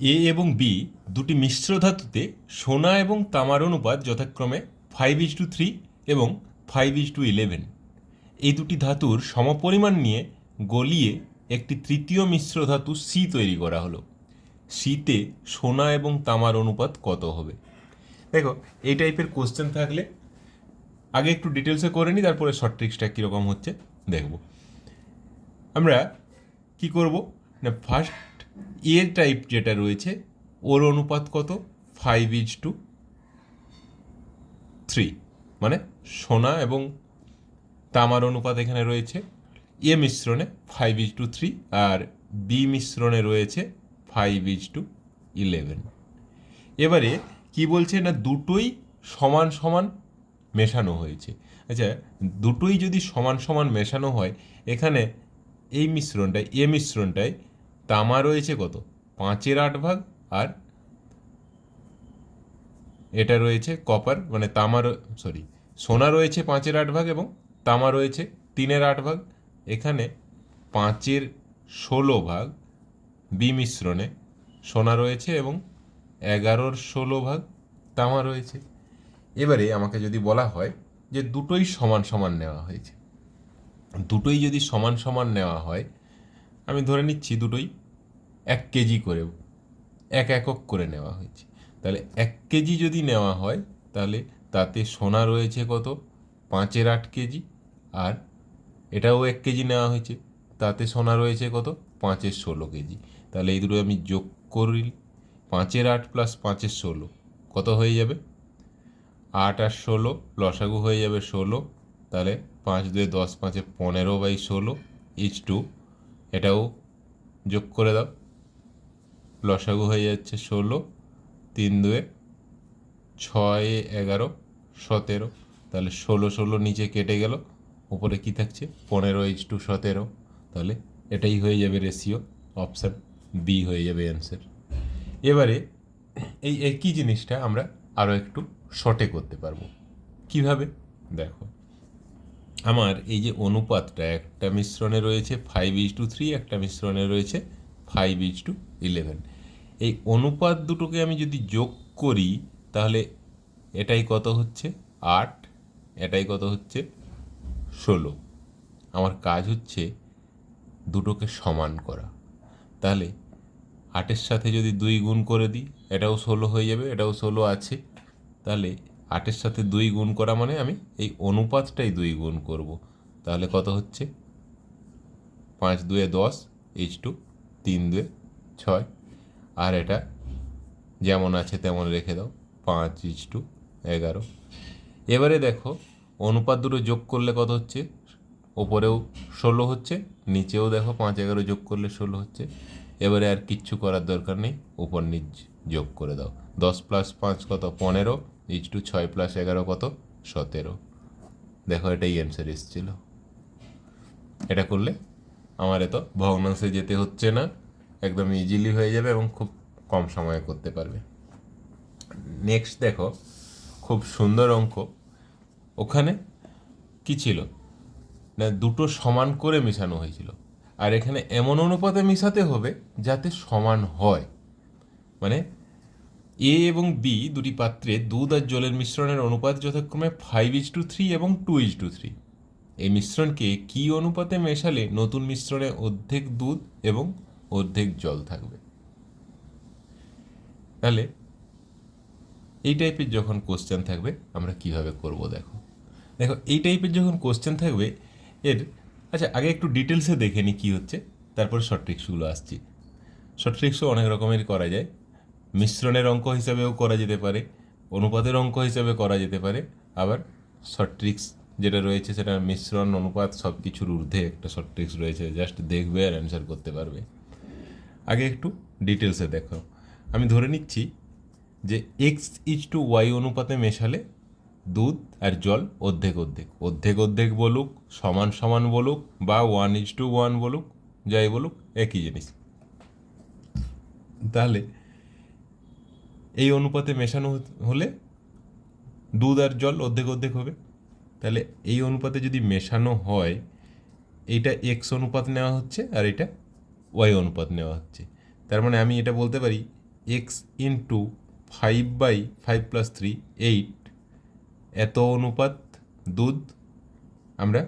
এ এবং বি দুটি মিশ্র ধাতুতে সোনা এবং তামার অনুপাত যথাক্রমে ফাইভ ইজ টু থ্রি এবং ফাইভ ইজ টু ইলেভেন এই দুটি ধাতুর সমপরিমাণ নিয়ে গলিয়ে একটি তৃতীয় মিশ্র ধাতু সি তৈরি করা হলো। সিতে সোনা এবং তামার অনুপাত কত হবে? দেখো, এই টাইপের কোশ্চেন থাকলে আগে একটু ডিটেলসে করে নিই তারপরে শর্ট ট্রিক্সটা কীরকম হচ্ছে দেখব। আমরা কি করব? না ফার্স্ট এ টাইপ যেটা রয়েছে, ওর অনুপাত কত? ফাইভ ইজ টু থ্রি মানে সোনা এবং তামার অনুপাত এখানে রয়েছে। এ মিশ্রণে ফাইভ ইজ টু থ্রি আর বি মিশ্রণে রয়েছে ফাইভ ইজ টু ইলেভেন এবারে কি বলছে না, দুটোই সমান সমান মেশানো হয়েছে। আচ্ছা দুটোই যদি সমান সমান মেশানো হয়, এখানে এই মিশ্রণটায় এ মিশ্রণটায় তামা রয়েছে কত? পাঁচের আট ভাগ আর এটা রয়েছে কপার মানে তামার সরি সোনা রয়েছে পাঁচের আট ভাগ এবং তামা রয়েছে তিনের আট ভাগ। এখানে পাঁচের ষোলো ভাগ বি মিশ্রণে সোনা রয়েছে এবং এগারোর ষোলো ভাগ তামা রয়েছে। এবারে আমাকে যদি বলা হয় যে দুটোই সমান সমান নেওয়া হয়েছে। দুটোই যদি সমান সমান নেওয়া হয় আমি ধরে নিচ্ছি দুটোই এক কেজি করে, এক একক করে নেওয়া হয়েছে। তাহলে এক কেজি যদি নেওয়া হয়, তাহলে তাতে সোনা রয়েছে কত? পাঁচের আট কেজি। আর এটাও এক কেজি নেওয়া হয়েছে, তাতে সোনা রয়েছে কত? পাঁচের ষোলো কেজি। তাহলে এই দুটো আমি যোগ করি, পাঁচের আট প্লাস পাঁচের ষোলো, কত হয়ে যাবে? আট আর ষোলো লসাগু হয়ে যাবে ষোলো, তাহলে পাঁচ দুয়ে দশ, পাঁচে পনেরো বাই ষোলো ইচ টু এটাও যোগ করে দাও। লসাগু হয়ে যাচ্ছে ষোলো, তিন দুয়ে ছয়, এগারো, সতেরো। তাহলে ষোলো ষোলো নিচে কেটে গেল। উপরে কি থাকছে? পনেরো এইচ টু সতেরো। তাহলে এটাই হয়ে যাবে রেশিও অপশান বি হয়ে যাবে অ্যান্সার এবারে এই একই জিনিসটা আমরা আরও একটু শর্টে করতে পারব। কীভাবে? দেখো। আমার এই যে অনুপাতটা, একটা মিশ্রণে রয়েছে ফাইভ ইজ টু থ্রি একটা মিশ্রণে রয়েছে ফাইভ ইজ টু ইলেভেন এই অনুপাত দুটোকে আমি যদি যোগ করি, তাহলে এটাই কত হচ্ছে? আট, এটাই কত হচ্ছে? ষোলো। আমার কাজ হচ্ছে দুটোকে সমান করা। তাহলে আটের সাথে যদি দুই গুণ করে দিই, এটাও ষোলো হয়ে যাবে, এটাও ষোলো আছে। তাহলে আটের সাথে দুই গুণ করা মানে আমি এই অনুপাতটাই দুই গুণ করব। তাহলে কত হচ্ছে? পাঁচ দুয়ে দশ, এইচ টু, তিন দুয়ে ছয়। আর এটা যেমন আছে তেমন রেখে দাও, পাঁচ ইচ টু, এগারো। এবারে দেখো, অনুপাত দুটো যোগ করলে কত হচ্ছে? ওপরেও ষোলো হচ্ছে, নিচেও দেখো পাঁচ, এগারো যোগ করলে ষোলো হচ্ছে। এবারে আর কিচ্ছু করার দরকার নেই, উপর নিচ যোগ করে দাও। দশ প্লাস পাঁচ কত? পনেরো। ইচ টু ছয় প্লাস এগারো কত? সতেরো। দেখো, এটাই অ্যান্সার এসেছিল। এটা করলে আমার এত ভগ্নাংশে যেতে হচ্ছে না। একদম ইজিলি হয়ে যাবে এবং খুব কম সময়ে করতে পারবে। নেক্সট দেখো, খুব সুন্দর অঙ্ক। ওখানে কি ছিল? না, দুটো সমান করে মেশানো হয়েছিল। আর এখানে এমন অনুপাতে মেশাতে হবে যাতে সমান হয়। মানে এ এবং বি দুটি পাত্রে দুধ আর জলের মিশ্রণের অনুপাত যথাক্রমে ফাইভ ইজ টু থ্রি এবং টু ইজ টু থ্রি এই মিশ্রণকে কি অনুপাতে মেশালে নতুন মিশ্রণে অর্ধেক দুধ এবং অর্ধেক জল থাকবে? তাহলে এই টাইপের যখন কোশ্চেন থাকবে, আমরা কীভাবে করব দেখো। দেখো, এই টাইপের যখন কোশ্চেন থাকবে, এর আচ্ছা আগে একটু ডিটেলসে দেখে নিই কী হচ্ছে, তারপর শর্ট ট্রিক্সগুলো আসছি। শর্ট ট্রিক্সও অনেক রকমের করা যায়। মিশ্রণের অঙ্ক হিসাবেও করা যেতে পারে, অনুপাতের অঙ্ক হিসাবে করা যেতে পারে। আবার শর্ট ট্রিক্স যেটা রয়েছে সেটা মিশ্রণ, অনুপাত সব কিছুর ঊর্ধ্বে একটা শর্ট ট্রিক্স রয়েছে জাস্ট দেখবে আর অ্যান্সার করতে পারবে। আগে একটু ডিটেলসে দেখো। আমি ধরে নিচ্ছি যে এক্স ইজ টু ওয়াই অনুপাতে মেশালে দুধ আর জল অর্ধেক অর্ধেক। অর্ধেক অর্ধেক বলুক, সমান সমান বলুক বা ওয়ান ইজ টু ওয়ান বলুক, যাই বলুক, একই জিনিস। তাহলে এই অনুপাতে মেশানো হলে দুধ আর জল অর্ধেক অর্ধেক হবে। তাহলে এই অনুপাতে যদি মেশানো হয়, এইটা এক্স অনুপাত নেওয়া হচ্ছে আর এটা ওয়াই অনুপাত নেওয়া হচ্ছে। তার মানে আমি এটা বলতে পারি x into five by five plus three eight এত অনুপাত দুধ, আমরা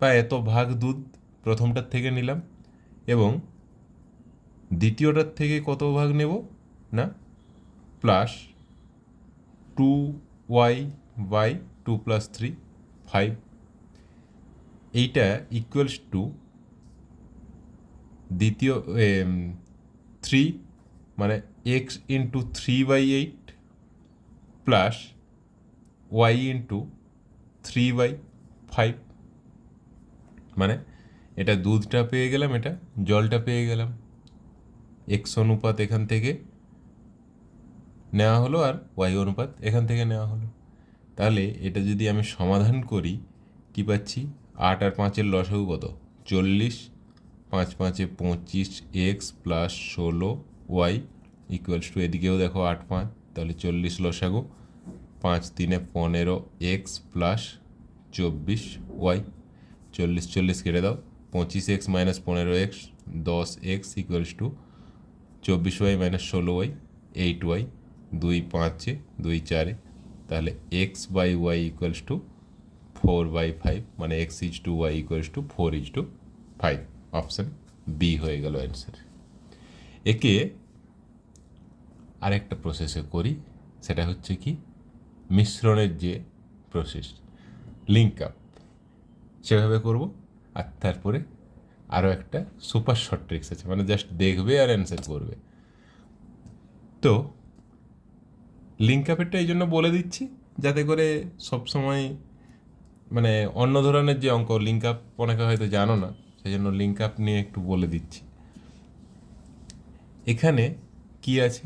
বা এত ভাগ দুধ প্রথমটার থেকে নিলাম এবং দ্বিতীয়টার থেকে কত ভাগ নেব না? Plus two y by two plus three five এইটা ইকুয়ালস টু দ্বিতীয় থ্রি মানে x into three by eight plus y into three by five মানে এটা দুধটা পেয়ে গেলাম, এটা জলটা পেয়ে গেলাম। এক্স অনুপাত এখান থেকে নেওয়া হলো আর ওয়াই অনুপাত এখান থেকে নেওয়া হলো। তাহলে এটা যদি আমি সমাধান করি, কি পাচ্ছি? আট আর পাঁচের লসাগু কত? চল্লিশ, পাঁচ পাঁচে পঁচিশ এক্স প্লাস ষোলো ওয়াই ইকুয়ালস টু এদিকেও দেখো আট পাঁচ, তাহলে চল্লিশ লসাগু। পাঁচ তিনে পনেরো এক্স প্লাস চব্বিশ ওয়াই। চল্লিশ চল্লিশ কেটে দাও। পঁচিশ এক্স মাইনাস পনেরো এক্স, দশ এক্স ইকুয়ালস টু চব্বিশ ওয়াই মাইনাস ষোলো ওয়াই, এইট ওয়াই। দুই পাঁচে, দুই চারে, তাহলে x by y equals to four by five মানে x is to y equals to four is to five option B হয়ে গেল অ্যান্সার একে আরেকটা প্রসেসে করি, সেটা হচ্ছে কি, মিশ্রণের যে প্রসেস লিঙ্ক আপ সেভাবে করব, আর তারপরে আরও একটা সুপার শর্ট ট্রিক্স আছে মানে জাস্ট দেখবে আর অ্যান্সার করবে। তো লিঙ্ক আপেরটা এই জন্য বলে দিচ্ছি, যাতে করে সব সময় মানে অন্য ধরনের যে অঙ্ক লিঙ্ক আপ অনেকে হয়তো জানো না সেই জন্য লিঙ্ক আপ নিয়ে একটু বলে দিচ্ছি। এখানে কি আছে?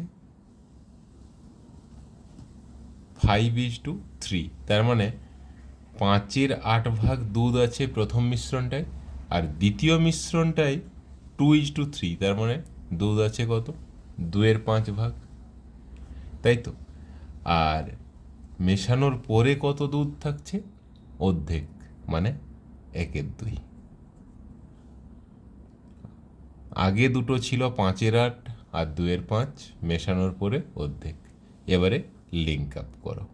ফাইভ ইজ টু থ্রি তার মানে পাঁচের আট ভাগ দুধ আছে প্রথম মিশ্রণটায়, আর দ্বিতীয় মিশ্রণটায় টু ইজ টু থ্রি তার মানে দুধ আছে কত? দুয়ের পাঁচ ভাগ। তাই তো? আর মেশানোর পরে কত দুধ থাকছে? অর্ধেক মানে একের দুই। আগে দুটো ছিল পাঁচের আট, আর দুয়ের পাঁচ, মেশানোর পরে অর্ধেক। এবারে লিঙ্ক আপ করো।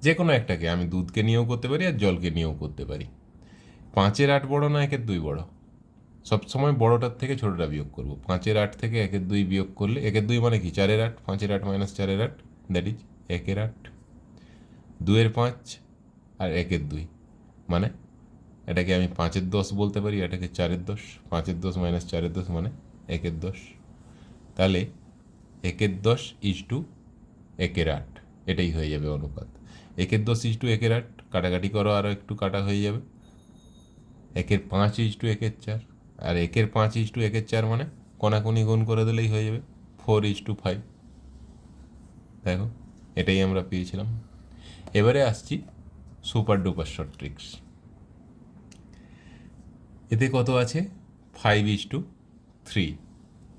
যে কোনো একটাকে, আমি দুধকে নিয়েও করতে পারি আর জলকে নিয়েও করতে পারি। পাঁচের আট বড় না একের দুই বড়? সবসময় বড়টার থেকে ছোটটা বিয়োগ করব। পাঁচের আট থেকে একের দুই বিয়োগ করলে, একের দুই মানে কি? চারের আট, পাঁচের আট মাইনাস চারের আট দ্যাট ইজ একের আট। দুয়ের পাঁচ আর একের দুই মানে এটাকে আমি পাঁচের দশ বলতে পারি, এটাকে চারের দশ, পাঁচের দশ মাইনাস চারের দশ মানে একের দশ। তাহলে একের দশ ইজ টু একের আট, এটাই হয়ে যাবে অনুপাত। একের দশ ইজ টু একের আট, কাটাকাটি করো আরও একটু, কাটা হয়ে যাবে। একের পাঁচ ইজ টু একের চার আর একের পাঁচ ইজ টু, একের চার মানে কোনাকুনি গুণ করে দিলেই হয়ে যাবে। Four is to five. দেখো, এটাই আমরা পেয়েছিলাম। এবারে আসছি সুপার ডুপার শর্ট ট্রিক্স। এতে কত আছে? Five is to three.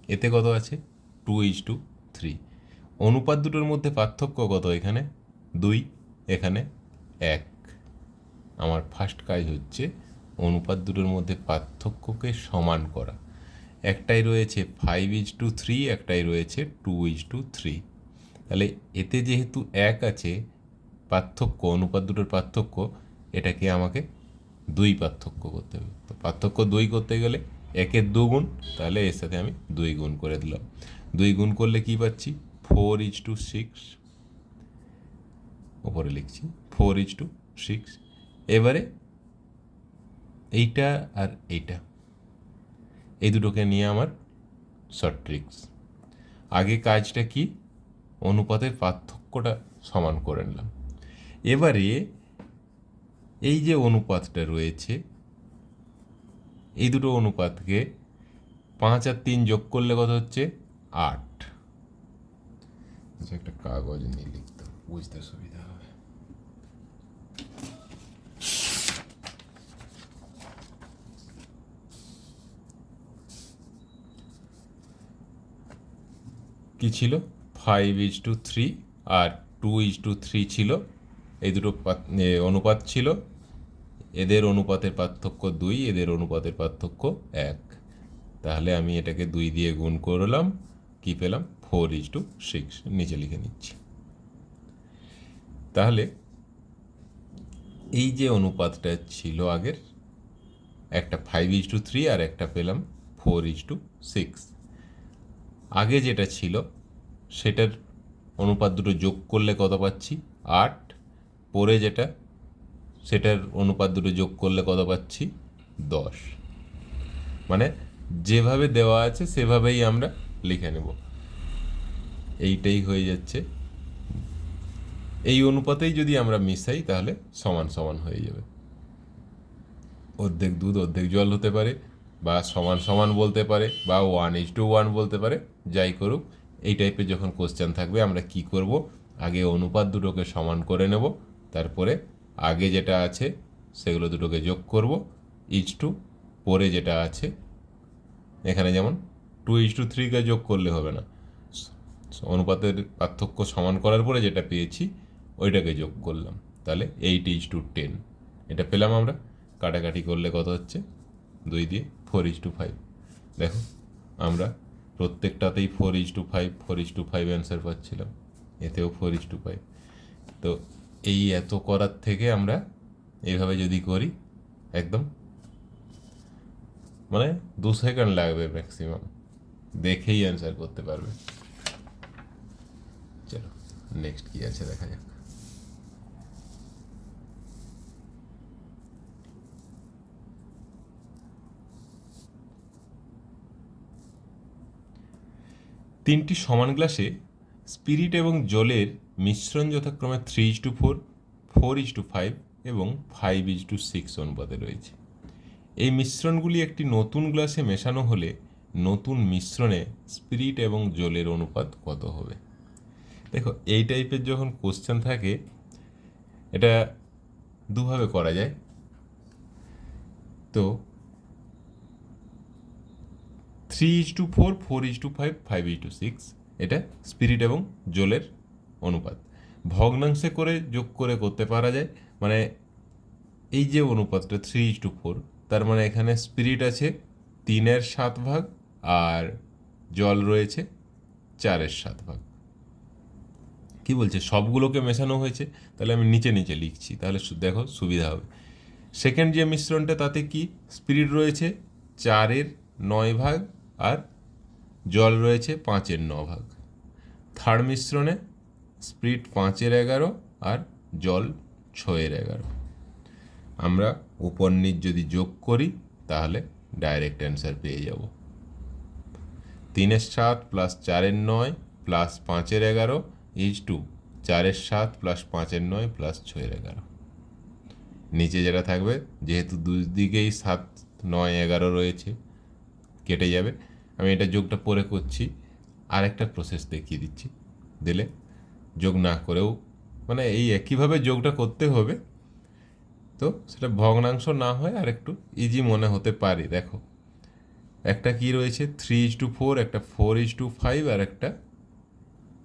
এতে কত আছে? Two is to three. অনুপাত দুটোর মধ্যে পার্থক্য কত এখানে? দুই, এখানে এক। আমার ফার্স্ট কাজ হচ্ছে অনুপাত দুটোর মধ্যে পার্থক্যকে সমান করা। একটাই রয়েছে ফাইভ ইজ টু থ্রি একটাই রয়েছে টু ইজ টু থ্রি তাহলে এতে যেহেতু এক আছে, পার্থক্য, অনুপাত দুটোর পার্থক্য, এটাকে আমাকে দুই পার্থক্য করতে হবে। তো পার্থক্য দুই করতে গেলে একের দু গুণ, তাহলে এর সাথে আমি দুই গুণ করে দিলাম। দুই গুণ করলে কি পাচ্ছি? ফোর ইজ টু সিক্স ওপরে লিখছি ফোর ইজ টু সিক্স এবারে এইটা আর এইটা। এই দুটোকে নিয়ে আমার শর্ট ট্রিক্স আগে কাজটা কি? অনুপাতের পার্থক্যটা সমান করে নিলাম। এবারে এই যে অনুপাতটা রয়েছে, এই দুটো অনুপাতকে পাঁচ আর তিন যোগ করলে কত হচ্ছে? আট। আচ্ছা একটা কাগজ নিয়ে লিখতে বুঝতে সুবিধা হবে কি ছিল? ফাইভ ইজ টু থ্রি আর টু ইজ টু থ্রি ছিল। এই দুটো অনুপাত ছিল। এদের অনুপাতের পার্থক্য দুই, এদের অনুপাতের পার্থক্য এক। তাহলে আমি এটাকে দুই দিয়ে গুণ করলাম। কি পেলাম? ফোর ইজ টু সিক্স নিচে লিখে নিচ্ছি। তাহলে এই যে অনুপাতটা ছিল আগের, একটা ফাইভ ইজ টু থ্রি আর একটা পেলাম ফোর ইজ টু সিক্স আগে যেটা ছিল, সেটার অনুপাত দুটো যোগ করলে কত পাচ্ছি? আট। পরে যেটা, সেটার অনুপাত দুটো যোগ করলে কত পাচ্ছি? দশ। মানে যেভাবে দেওয়া আছে, সেভাবেই আমরা লিখে নেব। এইটাই হয়ে যাচ্ছে। এই অনুপাতেই যদি আমরা মিশাই, তাহলে সমান সমান হয়ে যাবে। অর্ধেক দুধ, অর্ধেক জল হতে পারে। বা সমান সমান বলতে পারে বা ওয়ান ইজ টু ওয়ান বলতে পারে, যাই করুক, এই টাইপের যখন কোশ্চেন থাকবে, আমরা কি করব? আগে অনুপাত দুটোকে সমান করে নেব, তারপরে আগে যেটা আছে সেগুলো দুটোকে যোগ করব ইজ টু পরে যেটা আছে, এখানে যেমন টু ইজ টু থ্রিকে যোগ করলে হবে না। অনুপাতের পার্থক্য সমান করার পরে যেটা পেয়েছি, ওইটাকে যোগ করলাম। তাহলে এইট ইজ টু টেন এটা পেলাম আমরা, কাটাকাটি করলে কত হচ্ছে? দুই দিয়ে ফোর ইজ টু ফাইভ দেখো, আমরা প্রত্যেকটাতেই four is to five four is to five answer পাচ্ছিলাম। এতেও ফোর ইজ টু ফাইভ তো এই এত করার থেকে আমরা এইভাবে যদি করি, একদম মানে দু সেকেন্ড লাগবে ম্যাক্সিমাম দেখেই অ্যান্সার করতে পারবে। চলো নেক্সট কি আছে দেখা যাক। তিনটি সমান গ্লাসে স্পিরিট এবং জলের মিশ্রণ যথাক্রমে three is to four four is to five এবং ফাইভ ইজ টু সিক্স অনুপাতে রয়েছে। এই মিশ্রণগুলি একটি নতুন গ্লাসে মেশানো হলে নতুন মিশ্রণে স্পিরিট এবং জলের অনুপাত কত হবে? দেখো, এই টাইপের যখন কোশ্চেন থাকে, এটা দুভাবে করা যায়। তো three is to four four is to five five is to six এটা স্পিরিট এবং জলের অনুপাত। ভগ্নাংশে করে যোগ করে করতে পারা যায়। মানে এই যে অনুপাতটা থ্রি ইজ টু ফোর তার মানে এখানে স্পিরিট আছে তিনের সাত ভাগ আর জল রয়েছে চারের সাত ভাগ। কি বলছে? সবগুলোকে মেশানো হয়েছে। তাহলে আমি নিচে নিচে লিখছি। তাহলে দেখো সুবিধা হবে। সেকেন্ড যে মিশ্রণটা, তাতে কি? স্পিরিট রয়েছে চারের নয় ভাগ আর জল রয়েছে পাঁচের ন ভাগ থার্ড মিশ্রণে স্পিরিট পাঁচের এগারো আর জল ছয়ের এগারো। আমরা উপর নিচ যদি যোগ করি, তাহলে ডাইরেক্ট অ্যান্সার পেয়ে যাব। তিনের সাত প্লাস চারের নয় প্লাস পাঁচের এগারো ইজ টু চারের সাত প্লাস পাঁচের নয় প্লাস ছয়ের এগারো। নিচে যেটা থাকবে, যেহেতু দুই দিকেই সাত, নয়, এগারো রয়েছে কেটে যাবে। আমি এটা যোগটা পরে করছি। আরেকটা প্রসেস দেখিয়ে দিচ্ছি। দিলে যোগ না করেও মানে এই একইভাবে যোগটা করতে হবে। তো সেটা ভগ্নাংশ না হয় আর একটু ইজি মনে হতে পারে। দেখো, একটা কি রয়েছে? থ্রি ইজ টু ফোর একটা ফোর ইজ টু ফাইভ আর একটা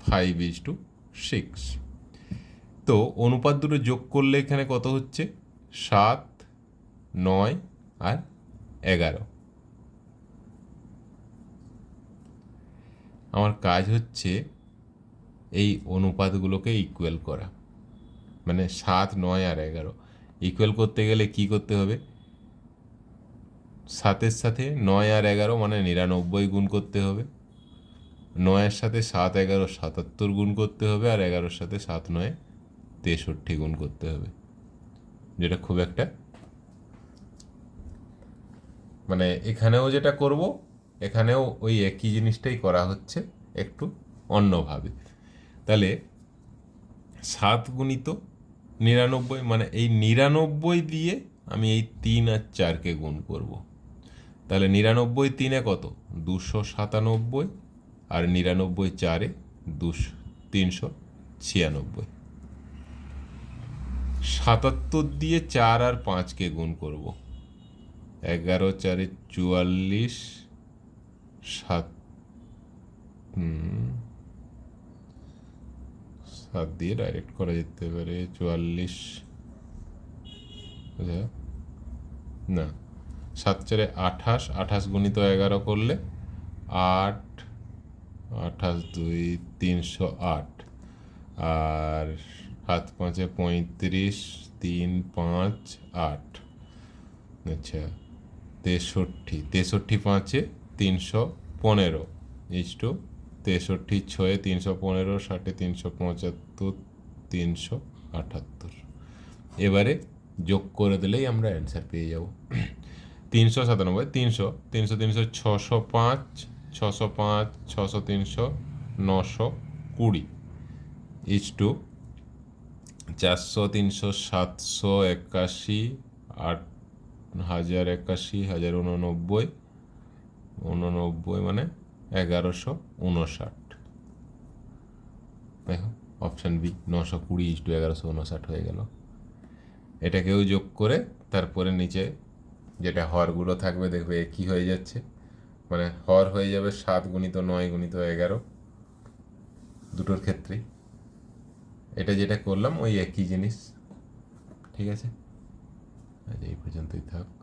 ফাইভ ইজ টু সিক্স তো অনুপাত দুটো যোগ করলে এখানে কত হচ্ছে? সাত, নয় আর এগারো। আমার কাজ হচ্ছে এই অনুপাতগুলোকে ইকুয়াল করা। মানে সাত, নয় আর এগারো। ইকুয়াল করতে গেলে কি করতে হবে? সাতের সাথে নয় আর এগারো মানে নিরানব্বই গুণ করতে হবে। নয়ের সাথে সাত, এগারো, সাতাত্তর গুণ করতে হবে আর এগারোর সাথে সাত, নয়, তেষট্টি গুণ করতে হবে। যেটা খুব একটা মানে এখানেও যেটা করব এখানেও ওই একই জিনিসটাই করা হচ্ছে একটু অন্যভাবে। তাহলে সাত গুণিত নিরানব্বই মানে এই নিরানব্বই দিয়ে আমি এই তিন আর চারকে গুণ করব। তাহলে নিরানব্বই তিনে কত? দুশো সাতানব্বই আর নিরানব্বই চারে দুশো তিনশো ছিয়ানব্বই। সাতাত্তর দিয়ে চার আর পাঁচকে গুণ করব। এগারো চারে চুয়াল্লিশ সাত সাত দিয়ে ডাইরেক্ট করা যেতে পারে চুয়াল্লিশ আচ্ছা, না সাত চারে আঠাশ আঠাশ গুণিত এগারো করলে আট আঠাশ দুই তিনশো আট আর সাত পাঁচে পঁয়ত্রিশ তিন পাঁচ আট আচ্ছা তেষট্টি তেষট্টি পাঁচে তিনশো পনেরো ইস টু তেষট্টি ছয়ে তিনশো পনেরো, ষাটে তিনশো পঁচাত্তর, তিনশো আটাত্তর। এবারে যোগ করে দিলেই আমরা অ্যান্সার পেয়ে যাব। তিনশো সাতানব্বই, তিনশো তিনশো তিনশো, ছশো পাঁচ ছশো পাঁচ, ছশো, তিনশো, নশো কুড়ি। ইস টু চারশো, তিনশো, সাতশো একাশি, আট হাজার একাশি, হাজার উননব্বই উননব্বই মানে এগারোশো উনষাট। দেখো অপশান বি নশো কুড়ি ইস টু এগারোশো উনষাট হয়ে গেল। এটাকেও যোগ করে তারপরে নিচে যেটা হরগুলো থাকবে, দেখবে কি হয়ে যাচ্ছে। মানে হর হয়ে যাবে সাত গুণিত নয় গুণিত এগারো দুটোর ক্ষেত্রেই। এটা যেটা করলাম, ওই একই জিনিস। ঠিক আছে? আজ এই পর্যন্তই থাক।